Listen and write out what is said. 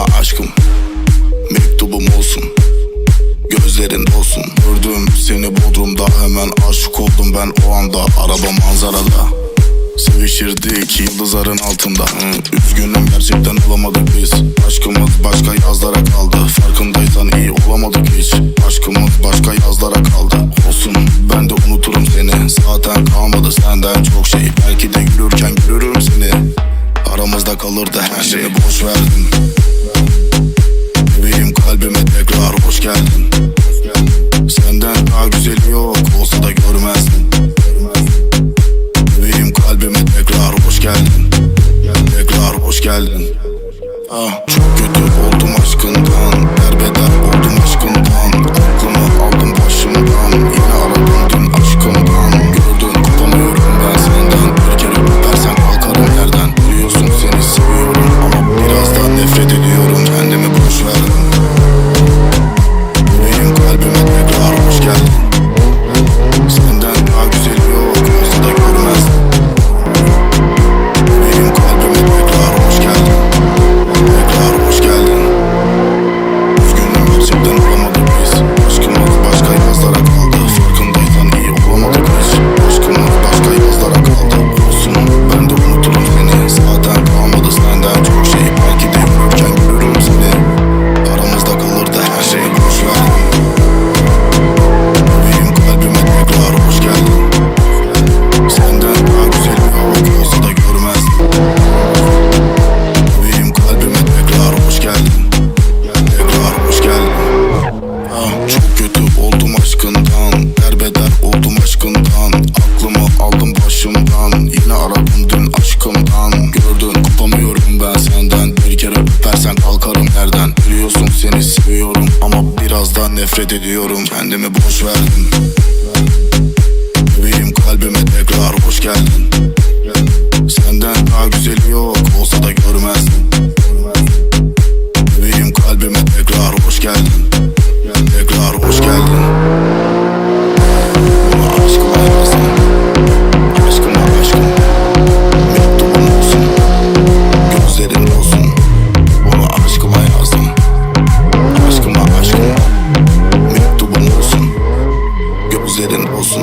Arama aşkım Mektubum olsun. Gözlerin olsun Gördüm seni Bodrum'da Hemen aşık oldum ben o anda. Araba manzarada Sevişirdik yıldızların altında. Üzgünüm gerçekten olamadık biz. Aşkımız başka yazlara kaldı. Farkındaysan iyi olamadık hiç. Aşkımız başka yazlara kaldı. Olsun ben de unuturum seni. Zaten kalmadı Aramızda kalırdı her şeyi boş verdim Bebeğim kalbime tekrar hoş geldin. Senden daha güzeli yok olsa da görmezdin. Bebeğim kalbime tekrar hoş geldin. Tekrar hoş geldin. Ah, çok kötü oldum aşkından oldum aşkından Derbeder oldum aşkından. Aklımı aldım başımdan Yine aradım dün aşkımdan. Gördün kopamıyorum ben senden. Bir kere öpersen kalkarım nereden? Biliyorsun seni seviyorum Ama biraz birazdan nefret ediyorum. Kendimi boş verdim. Bebeğim kalbime tekrar hoş geldin. Senden daha güzeli yok Olsa da gözlerin olsun.